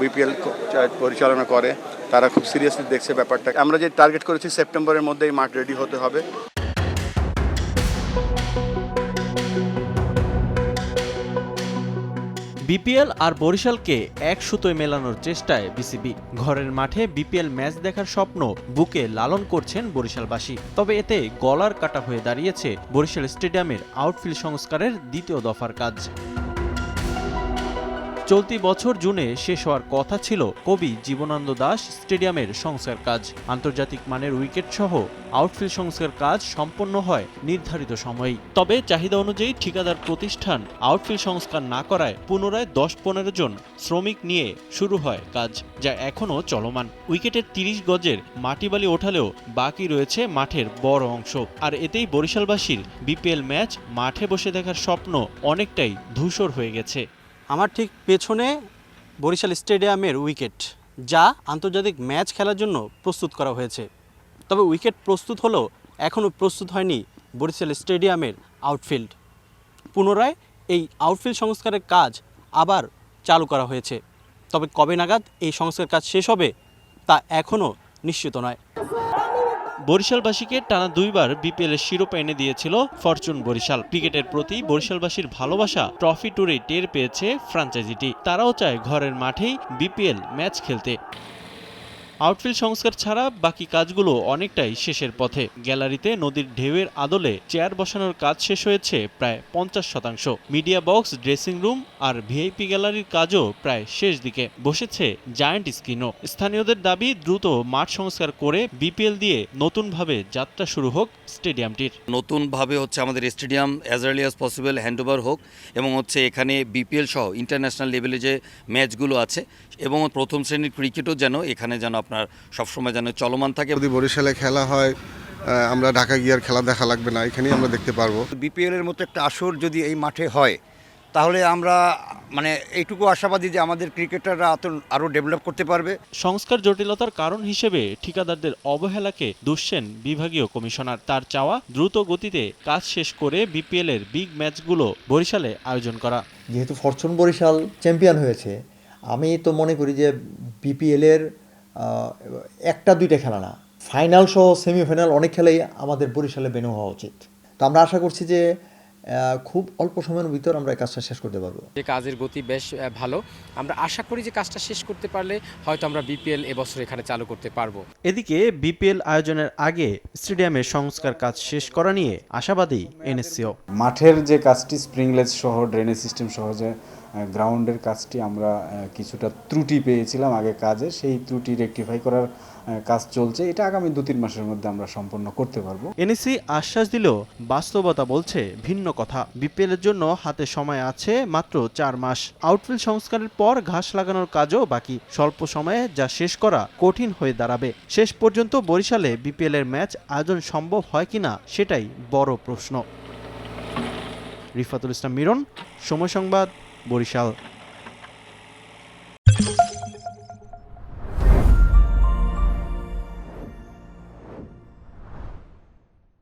BPL পরিচালনা করে, তারা খুব সিরিয়াসলি দেখছে ব্যাপারটা। আমরা যে টার্গেট করেছি সেপ্টেম্বরের মধ্যে এই মাঠ রেডি হতে হবে। বিপিএল আর বরিশালকে এক সুতোয় মেলানোর চেষ্টায় বিসিবি। ঘরের মাঠে বিপিএল ম্যাচ দেখার স্বপ্ন বুকে লালন করছেন বরিশালবাসী। তবে এতে গলার কাটা হয়ে দাঁড়িয়েছে বরিশাল স্টেডিয়ামের আউটফিল্ড সংস্কারের দ্বিতীয় দফার কাজ। চলতি বছর জুনে শেষ হওয়ার কথা ছিল কবি জীবনানন্দ দাস স্টেডিয়ামের সংস্কার কাজ। আন্তর্জাতিক মানের উইকেট সহ আউটফিল্ড সংস্কার কাজ সম্পন্ন হয় নির্ধারিত সময়েই। তবে চাহিদা অনুযায়ী ঠিকাদার প্রতিষ্ঠান আউটফিল্ড সংস্কার না করায় পুনরায় দশ পনেরো জন শ্রমিক নিয়ে শুরু হয় কাজ, যা এখনও চলমান। উইকেটের তিরিশ গজের মাটি বালি ওঠালেও বাকি রয়েছে মাঠের বড় অংশ। আর এতেই বরিশালবাসীর বিপিএল ম্যাচ মাঠে বসে দেখার স্বপ্ন অনেকটাই ধূসর হয়ে গেছে। আমার ঠিক পেছনে বরিশাল স্টেডিয়ামের উইকেট, যা আন্তর্জাতিক ম্যাচ খেলার জন্য প্রস্তুত করা হয়েছে। তবে উইকেট প্রস্তুত হলেও এখনও প্রস্তুত হয়নি বরিশাল স্টেডিয়ামের আউটফিল্ড। পুনরায় এই আউটফিল্ড সংস্কারের কাজ আবার চালু করা হয়েছে। তবে কবে নাগাদ এই সংস্কার কাজ শেষ হবে, তা এখনও নিশ্চিত নয়। বরিশালবাসীকে টানা দুইবার বিপিএল এর শিরোপা এনে দিয়েছিল ফরচুন বরিশাল। ক্রিকেটের প্রতি বরিশালবাসীর ভালোবাসা ট্রফি ট্যুরে টের পেয়েছে ফ্রাঞ্চাইজিটি। তারাও চায় ঘরের মাঠেই বিপিএল ম্যাচ খেলতে। আউটফিল্ড সংস্কার ছাড়া বাকি কাজগুলো অনেকটাই শেষের পথে। গ্যালারিতে নদীর ঢেউয়ের আদলে চেয়ার বসানোর কাজ শেষ হয়েছে প্রায় পঞ্চাশ শতাংশ। মিডিয়া বক্স, ড্রেসিং রুম আর ভিআইপি গ্যালারির কাজও প্রায় শেষ দিকে। বসেছে জায়ান্ট স্ক্রিনও। স্থানীয়দের দাবি, দ্রুত মাঠ সংস্কার করে বিপিএল দিয়ে নতুনভাবে যাত্রা শুরু হোক স্টেডিয়ামটির। নতুনভাবে হচ্ছে আমাদের stadium as early as possible handover হোক এবং হচ্ছে এখানে বিপিএল সহ ইন্টারন্যাশনাল লেভেলে যে ম্যাচগুলো আছে এবং প্রথম শ্রেণির ক্রিকেটও যেন এখানে যেন আপনার সবসময় যেন চলমান থাকে। যদি বরিশালে খেলা হয় আমরা ঢাকা গিয়ার খেলা দেখা লাগবে না এখানেই আমরা দেখতে পারব। বিপিএল এর মতো একটা আসর যদি এই মাঠে হয় তাহলে আমরা মানে এইটুকু আশাবাদী যে আমাদের ক্রিকেটাররা এত আরও ডেভেলপ করতে পারবে। সংস্কার জটিলতার কারণ হিসেবে ঠিকাদারদের অবহেলাকে দুষছেন বিভাগীয় কমিশনার। তার চাওয়া দ্রুত গতিতে কাজ শেষ করে বিপিএল এর বিগ ম্যাচগুলো বরিশালে আয়োজন করা। যেহেতু ফরচুন বরিশাল চ্যাম্পিয়ন হয়েছে আমি তো মনে করি যে বিপিএলের একটা দুইটা খেলা না ফাইনাল সহ সেমিফাইনাল অনেক খেলাই আমাদের বরিশালে বেনু হওয়া উচিত। তো আমরা আশা করছি যে খুব অল্প সময়ের ভিতর আমরা এই কাজটা শেষ করতে পারব। যে কাজের গতি বেশ ভালো। আমরা আশা করি যে কাজটা শেষ করতে পারলে হয়তো আমরা বিপিএল এবছর এখানে চালু করতে পারব। এদিকে বিপিএল আয়োজনের আগে স্টেডিয়ামের সংস্কার কাজ শেষ করা নিয়ে আশাবাদী এনএসসিও। মাঠের যে কাজটি স্প্রিংলেস সহ ড্রেনেজ সিস্টেম সহ যে গ্রাউন্ডের কাজটি আমরা কিছুটা ত্রুটি পেয়েছিলাম আগে কাজে, সেই ত্রুটি রেকটিফাই করার কাজ চলছে। এটা আগামী দু তিন মাসের মধ্যে আমরা সম্পন্ন করতে পারব। এনএসসি আশ্বাস দিলেও বাস্তবতা বলছে ভিন্ন কথা। বিপিএল এর জন্য হাতে সময় আছে মাত্র চার মাস। আউটফিল্ড সংস্কারের পর ঘাস লাগানোর কাজও বাকি। স্বল্প সময়ে যা শেষ করা কঠিন হয়ে দাঁড়াবে। শেষ পর্যন্ত বরিশালে বিপিএল এর ম্যাচ আয়োজন সম্ভব হয় কিনা সেটাই বড় প্রশ্ন। রিফাতুল ইসলাম মিরন, সময় সংবাদ বরিশাল